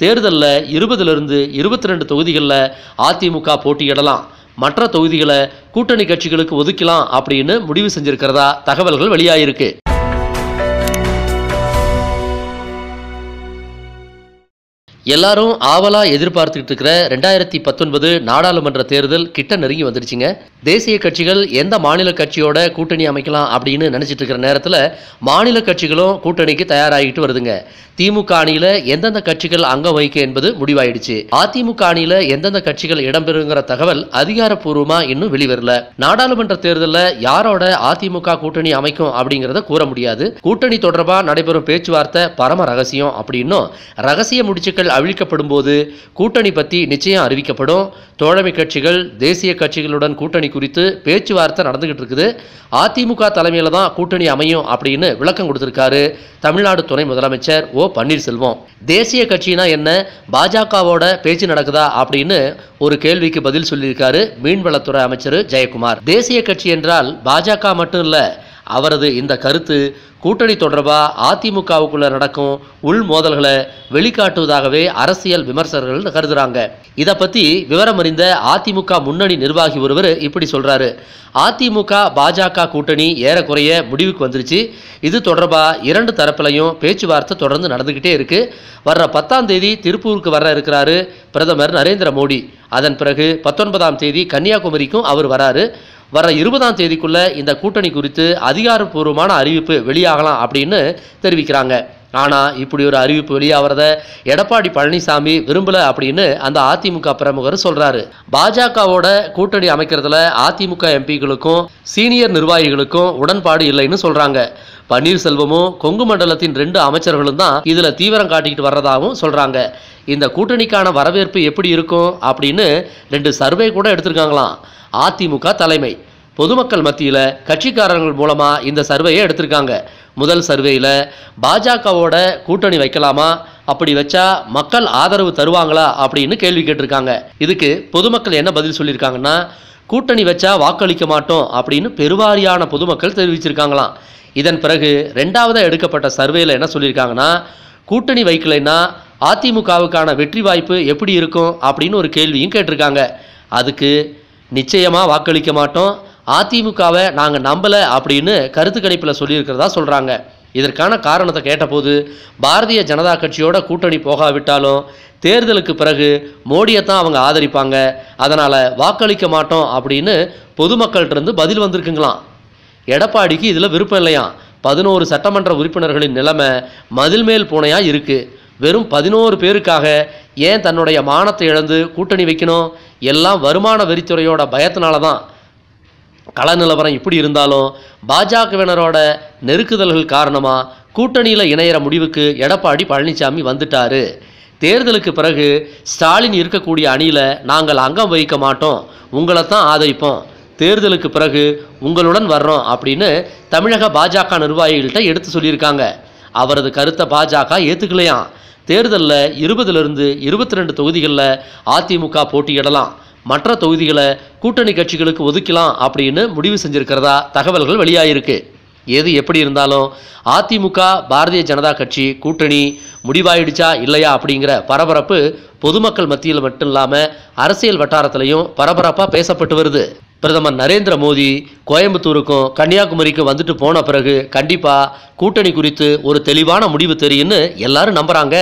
தேர்தலில் இருபதுலேருந்து இருபத்தி ரெண்டு தொகுதிகளில் அதிமுக போட்டியிடலாம். மற்ற தொகுதிகளை கூட்டணி கட்சிகளுக்கு ஒதுக்கலாம் அப்படின்னு முடிவு செஞ்சிருக்கிறதா தகவல்கள் வெளியாயிருக்கு. எல்லாரும் ஆவலா எதிர்பார்த்துக்கிட்டு இருக்கிற ரெண்டாயிரத்தி பத்தொன்பது நாடாளுமன்ற தேர்தல் கிட்ட நெருங்கி வந்துருச்சுங்க. தேசிய கட்சிகள் எந்த மாநில கட்சியோட கூட்டணி அமைக்கலாம் அப்படின்னு நினைச்சிட்டு இருக்கிற நேரத்தில் மாநில கட்சிகளும் கூட்டணிக்கு தயாராகிட்டு வருதுங்க. திமுக அணியில எந்தெந்த கட்சிகள் அங்கம் வகிக்க என்பது முடிவாயிடுச்சு. அதிமுக அணியில எந்தெந்த கட்சிகள் இடம்பெறுங்கிற தகவல் அதிகாரப்பூர்வமா இன்னும் வெளிவரல. நாடாளுமன்ற தேர்தலில் யாரோட அதிமுக கூட்டணி அமைக்கும் அப்படிங்கிறத கூற முடியாது. கூட்டணி தொடர்பாக நடைபெறும் பேச்சுவார்த்தை பரம ரகசியம் அப்படின்னும் ரகசிய முடிச்சுக்கள் அழிக்கப்படும் போது கூட்டணி பற்றி நிச்சயம் அறிவிக்கப்படும். தோழமை கட்சிகள் தேசிய கட்சிகளுடன் கூட்டணி குறித்து பேச்சுவார்த்தை நடந்துகிட்டு இருக்குது. அதிமுக தலைமையில் தான் கூட்டணி அமையும் அப்படின்னு விளக்கம் கொடுத்திருக்காரு தமிழ்நாடு துணை முதலமைச்சர் ஓ பன்னீர்செல்வம். தேசிய கட்சினா என்ன? பாஜகவோட பேச்சு நடக்குதா அப்படின்னு ஒரு கேள்விக்கு பதில் சொல்லியிருக்காரு மீன்வளத்துறை அமைச்சர் ஜெயக்குமார். தேசிய கட்சி என்றால் பாஜக மட்டும் இல்லை அவரது இந்த கருத்து கூட்டணி தொடர்பாக அதிமுகவுக்குள்ள நடக்கும் உள் மோதல்களை வெளிக்காட்டுவதாகவே அரசியல் விமர்சகர்கள் கருதுறாங்க. இதை பத்தி விவரம் அறிந்த அதிமுக முன்னணி நிர்வாகி ஒருவர் இப்படி சொல்றாரு. அதிமுக பாஜக கூட்டணி ஏறக்குறைய முடிவுக்கு வந்துருச்சு. இது தொடர்பாக இரண்டு தரப்பிலையும் பேச்சுவார்த்தை தொடர்ந்து நடந்துகிட்டே இருக்கு. வர்ற பத்தாம் தேதி திருப்பூருக்கு வர இருக்கிறாரு பிரதமர் நரேந்திர மோடி. அதன் பிறகு பத்தொன்பதாம் தேதி கன்னியாகுமரிக்கும் அவர் வராரு. வர இருபதாம் தேதிக்குள்ள இந்த கூட்டணி குறித்து அதிகாரப்பூர்வமான அறிவிப்பு வெளியாகலாம் அப்படின்னு தெரிவிக்கிறாங்க. ஆனால் இப்படி ஒரு அறிவிப்பு வெளியாகிறத எடப்பாடி பழனிசாமி விரும்பல அப்படின்னு அந்த அதிமுக பிரமுகர் சொல்கிறாரு பாஜகவோட கூட்டணி அமைக்கிறதுல அதிமுக எம்பிகளுக்கும் சீனியர் நிர்வாகிகளுக்கும் உடன்பாடு இல்லைன்னு சொல்கிறாங்க பன்னீர்செல்வமும் கொங்கு மண்டலத்தின் ரெண்டு அமைச்சர்களும் தான் இதில் தீவிரம் காட்டிக்கிட்டு வர்றதாகவும் சொல்கிறாங்க இந்த கூட்டணிக்கான வரவேற்பு எப்படி இருக்கும் அப்படின்னு ரெண்டு சர்வே கூட எடுத்திருக்காங்களாம். அதிமுக தலைமை. பொதுமக்கள் மத்தியில் கட்சிக்காரர்கள் மூலமாக இந்த சர்வேயை எடுத்திருக்காங்க. முதல் சர்வேயில் பாஜகவோட கூட்டணி வைக்கலாமா? அப்படி வச்சா மக்கள் ஆதரவு தருவாங்களா? அப்படின்னு கேள்வி கேட்டிருக்காங்க. இதுக்கு பொதுமக்கள் என்ன பதில் சொல்லியிருக்காங்கன்னா கூட்டணி வச்சா வாக்களிக்க மாட்டோம் அப்படின்னு பெருவாரியான பொதுமக்கள் தெரிவிச்சிருக்காங்களாம். இதன் பிறகு ரெண்டாவதாக எடுக்கப்பட்ட சர்வேயில் என்ன சொல்லியிருக்காங்கன்னா கூட்டணி வைக்கலைன்னா அதிமுகவுக்கான வெற்றி வாய்ப்பு எப்படி இருக்கும் அப்படின்னு ஒரு கேள்வியும் கேட்டிருக்காங்க. அதுக்கு நிச்சயமாக வாக்களிக்க மாட்டோம். அதிமுகவை நாங்கள் நம்பலை அப்படின்னு கருத்து கணிப்பில் சொல்லியிருக்கிறதா சொல்கிறாங்க இதற்கான காரணத்தை கேட்டபோது பாரதிய ஜனதா கட்சியோட கூட்டணி போகாவிட்டாலும் தேர்தலுக்கு பிறகு மோடியை தான் அவங்க ஆதரிப்பாங்க. அதனால் வாக்களிக்க மாட்டோம் அப்படின்னு பொதுமக்கள்கிட்ட பதில் வந்திருக்குங்களாம். எடப்பாடிக்கு இதில் விருப்பம் இல்லையாம். பதினோரு சட்டமன்ற உறுப்பினர்களின் நிலைமை மதில் மேல் பூனையாக இருக்குது வெறும் பதினோரு பேருக்காக ஏன் தன்னுடைய மானத்தை இழந்து கூட்டணி வைக்கணும்? எல்லாம் வருமான வரித்துறையோட பயத்தினால தான் கள நிலவரம் இப்படி இருந்தாலும் பாஜகவினரோட நெருக்குதல்கள் காரணமாக கூட்டணியில் இணையிற முடிவுக்கு எடப்பாடி பழனிசாமி வந்துட்டாரு. தேர்தலுக்கு பிறகு ஸ்டாலின் இருக்கக்கூடிய அணியில் நாங்கள் அங்கம் வகிக்க மாட்டோம். உங்களை தான் ஆதரிப்போம். தேர்தலுக்கு பிறகு உங்களுடன் வர்றோம் அப்படின்னு தமிழக பாஜக நிர்வாகிகள்கிட்ட எடுத்து சொல்லியிருக்காங்க. அவரது கருத்தை பாஜக ஏற்றுக்கலையாம் தேர்தலில் இருபதுலேருந்து இருபத்தி ரெண்டு தொகுதிகளில் அதிமுக போட்டியிடலாம். மற்ற தொகுதிகளை கூட்டணி கட்சிகளுக்கு ஒதுக்கலாம் அப்படின்னு முடிவு செஞ்சிருக்கிறதா தகவல்கள் வெளியாயிருக்கு. எது எப்படி இருந்தாலும் அதிமுக பாரதிய ஜனதா கட்சி கூட்டணி முடிவாயிடுச்சா இல்லையா அப்படிங்கிற பரபரப்பு பொதுமக்கள் மத்தியில் மட்டும் இல்லாமல் அரசியல் வட்டாரத்திலையும் பரபரப்பாக பேசப்பட்டு வருது. பிரதமர் நரேந்திர மோடி கோயம்புத்தூருக்கும் கன்னியாகுமரிக்கும் வந்துட்டு போன பிறகு கண்டிப்பாக கூட்டணி குறித்து ஒரு தெளிவான முடிவு தெரியும்னு எல்லாரும் நம்புகிறாங்க